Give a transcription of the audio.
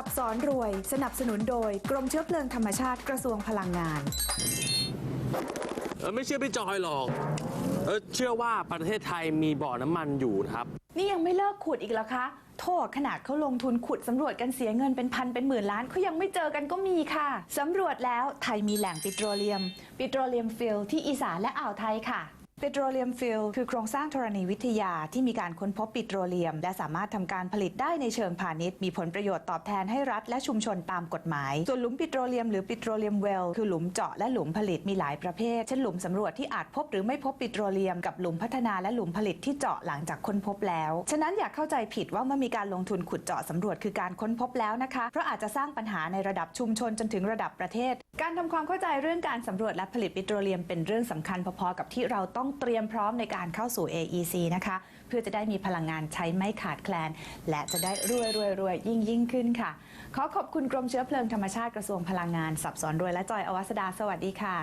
สับสอนรวย สนับสนุนโดย กรมเชื้อเพลิงธรรมชาติกระทรวงพลังงาน เออไม่เชื่อพี่จอยหรอก เออเชื่อว่าประเทศไทยมีบ่อน้ำมันอยู่นะครับ นี่ยังไม่เลิกขุดอีกเหรอคะ โทษขนาดเขาลงทุนขุดสำรวจกันเสียเงินเป็นพันเป็นหมื่นล้านเขายังไม่เจอกันก็มีค่ะ สำรวจแล้วไทยมีแหล่งปิโตรเลียม ปิโตรเลียมฟิลที่อีสานและอ่าวไทยค่ะ ปิโตรเลียมฟิลคือโครงสร้างธรณีวิทยาที่มีการค้นพบปิโตรเลียม และสามารถทำการผลิตได้ในเชิงพาณิชย์ มีผลประโยชน์ตอบแทนให้รัฐและชุมชนตามกฎหมาย ส่วนหลุมปิโตรเลียมหรือปิโตรเลียมเวลคือหลุมเจาะและหลุมผลิตมีหลายประเภท เช่นหลุมสำรวจที่อาจพบหรือไม่พบปิโตรเลียมกับหลุมพัฒนาและหลุมผลิตที่เจาะหลังจากค้นพบแล้ว ฉะนั้นอย่าเข้าใจผิดว่าเมื่อมีการลงทุนขุดเจาะสำรวจคือการค้นพบแล้วนะคะ เพราะอาจจะสร้างปัญหาในระดับชุมชนจนถึงระดับประเทศ การทำความเข้าใจเรื่องการสำรวจและผลิตปิโตรเลียมเป็นเรื่องสำคัญพอๆกับที่เราต้องเตรียมพร้อมในการเข้าสู่ AEC นะคะ เพื่อจะได้มีพลังงานใช้ไม่ขาดแคลน และจะได้รวยรวยรวยยิ่งยิ่งขึ้นค่ะ ขอขอบคุณกรมเชื้อเพลิงธรรมชาติกระทรวงพลังงาน สับสอนรวยและจอยอวัสดาสวัสดีค่ะ